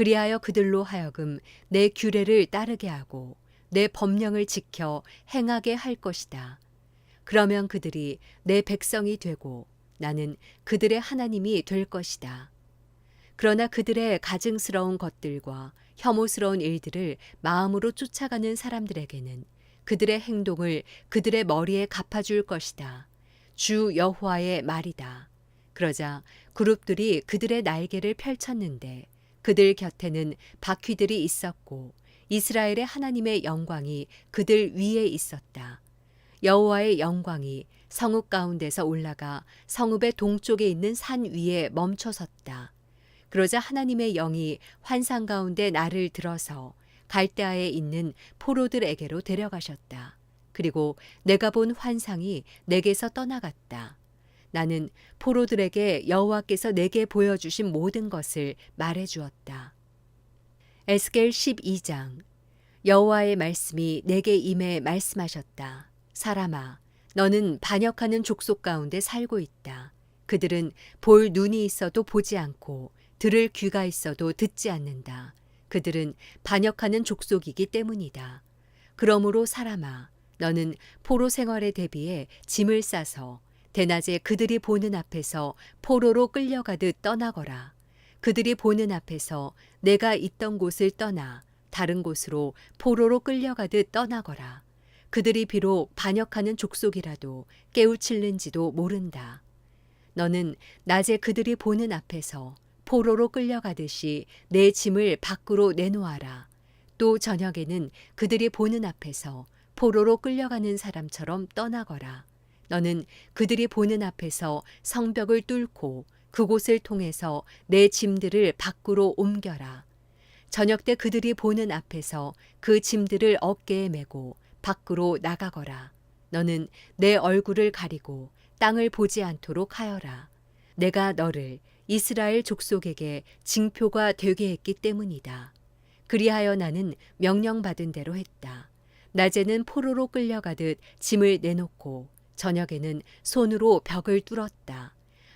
그리하여 그들로 하여금 내 규례를 따르게 하고 내 법령을 지켜 행하게 할 것이다. 그러면 그들이 내 백성이 되고 나는 그들의 하나님이 될 것이다. 그러나 그들의 가증스러운 것들과 혐오스러운 일들을 마음으로 쫓아가는 사람들에게는 그들의 행동을 그들의 머리에 갚아줄 것이다. 주 여호와의 말이다. 그러자 그룹들이 그들의 날개를 펼쳤는데 그들 곁에는 바퀴들이 있었고 이스라엘의 하나님의 영광이 그들 위에 있었다. 여호와의 영광이 성읍 가운데서 올라가 성읍의 동쪽에 있는 산 위에 멈춰 섰다. 그러자 하나님의 영이 환상 가운데 나를 들어서 갈대아에 있는 포로들에게로 데려가셨다. 그리고 내가 본 환상이 내게서 떠나갔다. 나는 포로들에게 여호와께서 내게 보여주신 모든 것을 말해 주었다. 에스겔 12장 여호와의 말씀이 내게 임해 말씀하셨다. 사람아, 너는 반역하는 족속 가운데 살고 있다. 그들은 볼 눈이 있어도 보지 않고 들을 귀가 있어도 듣지 않는다. 그들은 반역하는 족속이기 때문이다. 그러므로 사람아, 너는 포로 생활에 대비해 짐을 싸서 대낮에 그들이 보는 앞에서 포로로 끌려가듯 떠나거라. 그들이 보는 앞에서 내가 있던 곳을 떠나 다른 곳으로 포로로 끌려가듯 떠나거라. 그들이 비록 반역하는 족속이라도 깨우칠는지도 모른다. 너는 낮에 그들이 보는 앞에서 포로로 끌려가듯이 내 짐을 밖으로 내놓아라. 또 저녁에는 그들이 보는 앞에서 포로로 끌려가는 사람처럼 떠나거라. 너는 그들이 보는 앞에서 성벽을 뚫고 그곳을 통해서 내 짐들을 밖으로 옮겨라. 저녁 때 그들이 보는 앞에서 그 짐들을 어깨에 메고 밖으로 나가거라. 너는 내 얼굴을 가리고 땅을 보지 않도록 하여라. 내가 너를 이스라엘 족속에게 징표가 되게 했기 때문이다. 그리하여 나는 명령받은 대로 했다. 낮에는 포로로 끌려가듯 짐을 내놓고 저녁에는 손으로 벽을 뚫었다.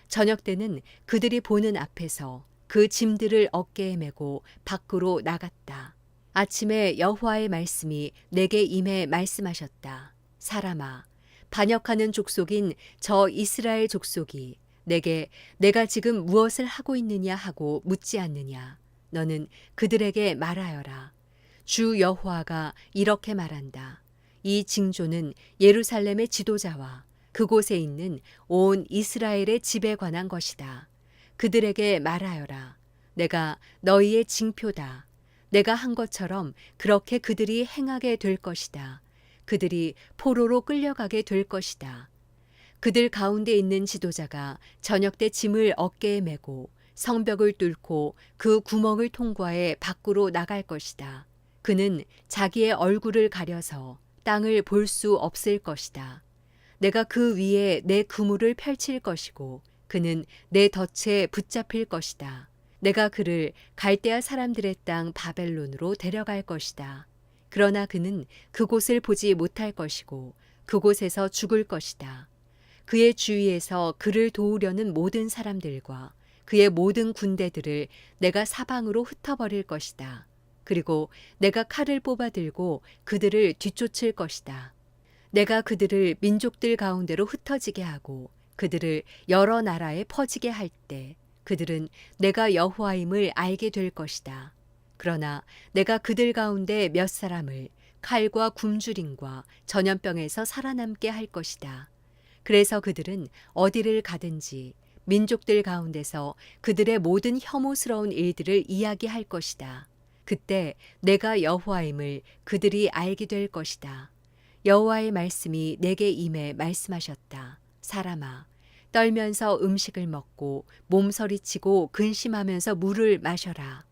저녁 때는 그들이 보는 앞에서 그 짐들을 어깨에 메고 밖으로 나갔다. 아침에 여호와의 말씀이 내게 임해 말씀하셨다. 사람아, 반역하는 족속인 저 이스라엘 족속이 내게 내가 지금 무엇을 하고 있느냐 하고 묻지 않느냐. 너는 그들에게 말하여라. 주 여호와가 이렇게 말한다. 이 징조는 예루살렘의 지도자와 그곳에 있는 온 이스라엘의 집에 관한 것이다. 그들에게 말하여라. 내가 너희의 징표다. 내가 한 것처럼 그렇게 그들이 행하게 될 것이다. 그들이 포로로 끌려가게 될 것이다. 그들 가운데 있는 지도자가 저녁 때 짐을 어깨에 메고 성벽을 뚫고 그 구멍을 통과해 밖으로 나갈 것이다. 그는 자기의 얼굴을 가려서 땅을 볼 수 없을 것이다. 내가 그 위에 내 그물을 펼칠 것이고 그는 내 덫에 붙잡힐 것이다. 내가 그를 갈대아 사람들의 땅 바벨론으로 데려갈 것이다. 그러나 그는 그곳을 보지 못할 것이고 그곳에서 죽을 것이다. 그의 주위에서 그를 도우려는 모든 사람들과 그의 모든 군대들을 내가 사방으로 흩어버릴 것이다. 그리고 내가 칼을 뽑아 들고 그들을 뒤쫓을 것이다. 내가 그들을 민족들 가운데로 흩어지게 하고 그들을 여러 나라에 퍼지게 할 때 그들은 내가 여호와임을 알게 될 것이다. 그러나 내가 그들 가운데 몇 사람을 칼과 굶주림과 전염병에서 살아남게 할 것이다. 그래서 그들은 어디를 가든지 민족들 가운데서 그들의 모든 혐오스러운 일들을 이야기할 것이다. 그때 내가 여호와임을 그들이 알게 될 것이다. 여호와의 말씀이 내게 임해 말씀하셨다. 사람아, 떨면서 음식을 먹고 몸서리치고 근심하면서 물을 마셔라.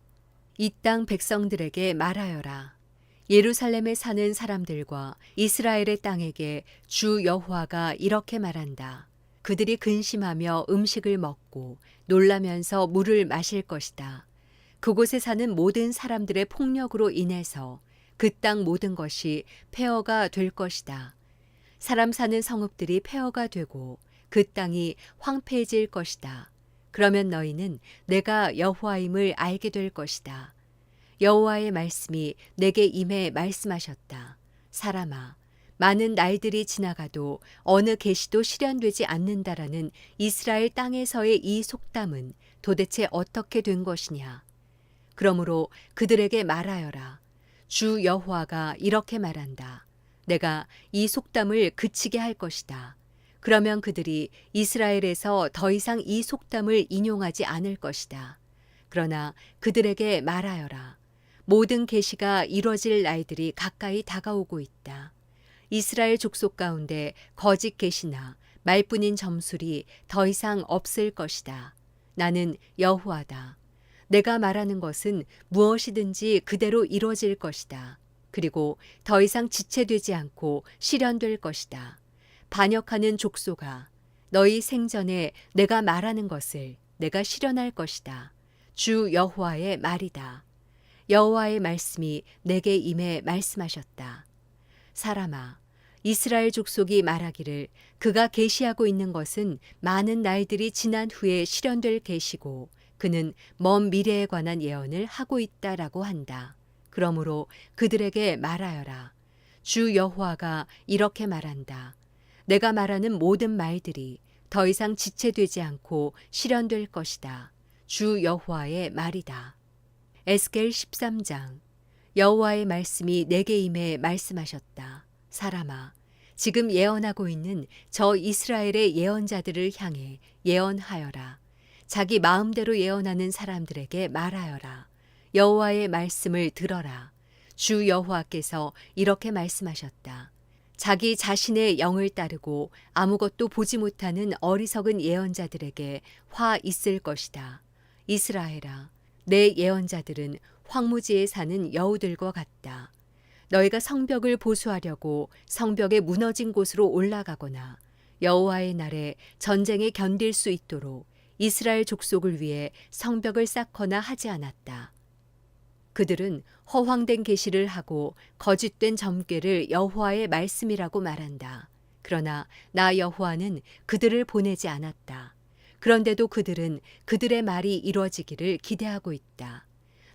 이 땅 백성들에게 말하여라. 예루살렘에 사는 사람들과 이스라엘의 땅에게 주 여호와가 이렇게 말한다. 그들이 근심하며 음식을 먹고 놀라면서 물을 마실 것이다. 그곳에 사는 모든 사람들의 폭력으로 인해서 그 땅 모든 것이 폐허가 될 것이다. 사람 사는 성읍들이 폐허가 되고 그 땅이 황폐해질 것이다. 그러면 너희는 내가 여호와임을 알게 될 것이다. 여호와의 말씀이 내게 임해 말씀하셨다. 사람아, 많은 날들이 지나가도 어느 계시도 실현되지 않는다라는 이스라엘 땅에서의 이 속담은 도대체 어떻게 된 것이냐? 그러므로 그들에게 말하여라. 주 여호와가 이렇게 말한다. 내가 이 속담을 그치게 할 것이다. 그러면 그들이 이스라엘에서 더 이상 이 속담을 인용하지 않을 것이다. 그러나 그들에게 말하여라. 모든 계시가 이뤄질 날들이 가까이 다가오고 있다. 이스라엘 족속 가운데 거짓 계시나 말뿐인 점술이 더 이상 없을 것이다. 나는 여호와다. 내가 말하는 것은 무엇이든지 그대로 이루어질 것이다. 그리고 더 이상 지체되지 않고 실현될 것이다. 반역하는 족소가 너희 생전에 내가 말하는 것을 내가 실현할 것이다. 주 여호와의 말이다. 여호와의 말씀이 내게 임해 말씀하셨다. 사람아, 이스라엘 족속이 말하기를 그가 계시하고 있는 것은 많은 날들이 지난 후에 실현될 계시고 그는 먼 미래에 관한 예언을 하고 있다라고 한다. 그러므로 그들에게 말하여라. 주 여호와가 이렇게 말한다. 내가 말하는 모든 말들이 더 이상 지체되지 않고 실현될 것이다. 주 여호와의 말이다. 에스겔 13장 여호와의 말씀이 내게 임해 말씀하셨다. 사람아, 지금 예언하고 있는 저 이스라엘의 예언자들을 향해 예언하여라. 자기 마음대로 예언하는 사람들에게 말하여라. 여호와의 말씀을 들어라. 주 여호와께서 이렇게 말씀하셨다. 자기 자신의 영을 따르고 아무것도 보지 못하는 어리석은 예언자들에게 화 있을 것이다. 이스라엘아, 내 예언자들은 황무지에 사는 여우들과 같다. 너희가 성벽을 보수하려고 성벽에 무너진 곳으로 올라가거나 여호와의 날에 전쟁에 견딜 수 있도록 이스라엘 족속을 위해 성벽을 쌓거나 하지 않았다. 그들은 허황된 계시를 하고 거짓된 점괘를 여호와의 말씀이라고 말한다. 그러나 나 여호와는 그들을 보내지 않았다. 그런데도 그들은 그들의 말이 이루어지기를 기대하고 있다.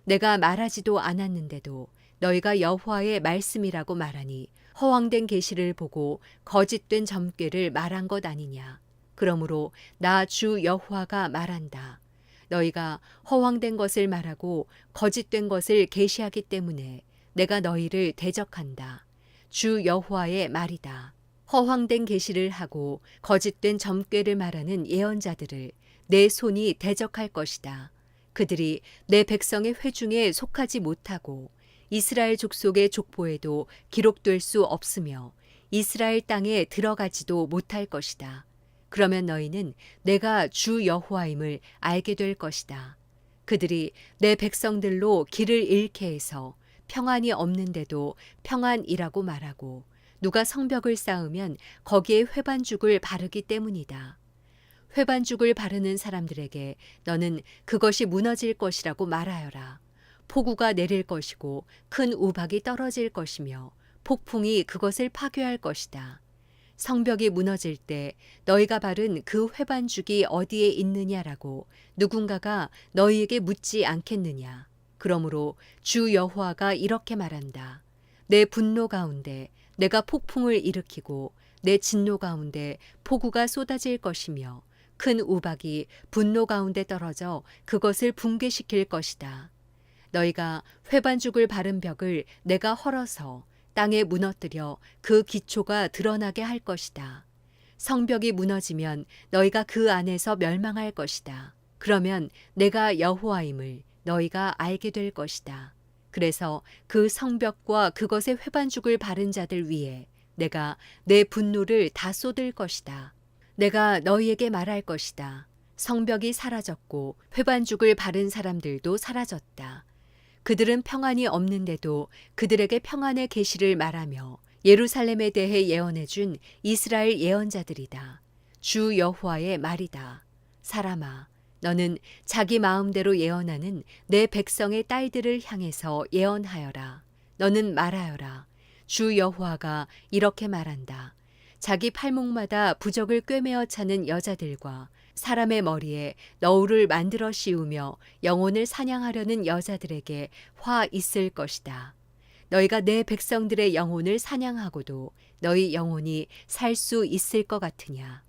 내가 말하지도 않았는데도 너희가 여호와의 말씀이라고 말하니 허황된 계시를 보고 거짓된 점괘를 말한 것 아니냐. 그러므로 나 주 여호와가 말한다. 너희가 허황된 것을 말하고 거짓된 것을 계시하기 때문에 내가 너희를 대적한다. 주 여호와의 말이다. 허황된 계시를 하고 거짓된 점괘를 말하는 예언자들을 내 손이 대적할 것이다. 그들이 내 백성의 회중에 속하지 못하고 이스라엘 족속의 족보에도 기록될 수 없으며 이스라엘 땅에 들어가지도 못할 것이다. 그러면 너희는 내가 주 여호와임을 알게 될 것이다. 그들이 내 백성들로 길을 잃게 해서 평안이 없는데도 평안이라고 말하고 누가 성벽을 쌓으면 거기에 회반죽을 바르기 때문이다. 회반죽을 바르는 사람들에게 너는 그것이 무너질 것이라고 말하여라. 폭우가 내릴 것이고 큰 우박이 떨어질 것이며 폭풍이 그것을 파괴할 것이다. 성벽이 무너질 때 너희가 바른 그 회반죽이 어디에 있느냐라고 누군가가 너희에게 묻지 않겠느냐. 그러므로 주 여호와가 이렇게 말한다. 내 분노 가운데 내가 폭풍을 일으키고 내 진노 가운데 폭우가 쏟아질 것이며 큰 우박이 분노 가운데 떨어져 그것을 붕괴시킬 것이다. 너희가 회반죽을 바른 벽을 내가 헐어서 땅에 무너뜨려 그 기초가 드러나게 할 것이다. 성벽이 무너지면 너희가 그 안에서 멸망할 것이다. 그러면 내가 여호와임을 너희가 알게 될 것이다. 그래서 그 성벽과 그것의 회반죽을 바른 자들 위에 내가 내 분노를 다 쏟을 것이다. 내가 너희에게 말할 것이다. 성벽이 사라졌고 회반죽을 바른 사람들도 사라졌다. 그들은 평안이 없는데도 그들에게 평안의 계시를 말하며 예루살렘에 대해 예언해 준 이스라엘 예언자들이다. 주 여호와의 말이다. 사람아, 너는 자기 마음대로 예언하는 내 백성의 딸들을 향해서 예언하여라. 너는 말하여라. 주 여호와가 이렇게 말한다. 자기 팔목마다 부적을 꿰매어 차는 여자들과 사람의 머리에 너울을 만들어 씌우며 영혼을 사냥하려는 여자들에게 화 있을 것이다. 너희가 내 백성들의 영혼을 사냥하고도 너희 영혼이 살 수 있을 것 같으냐.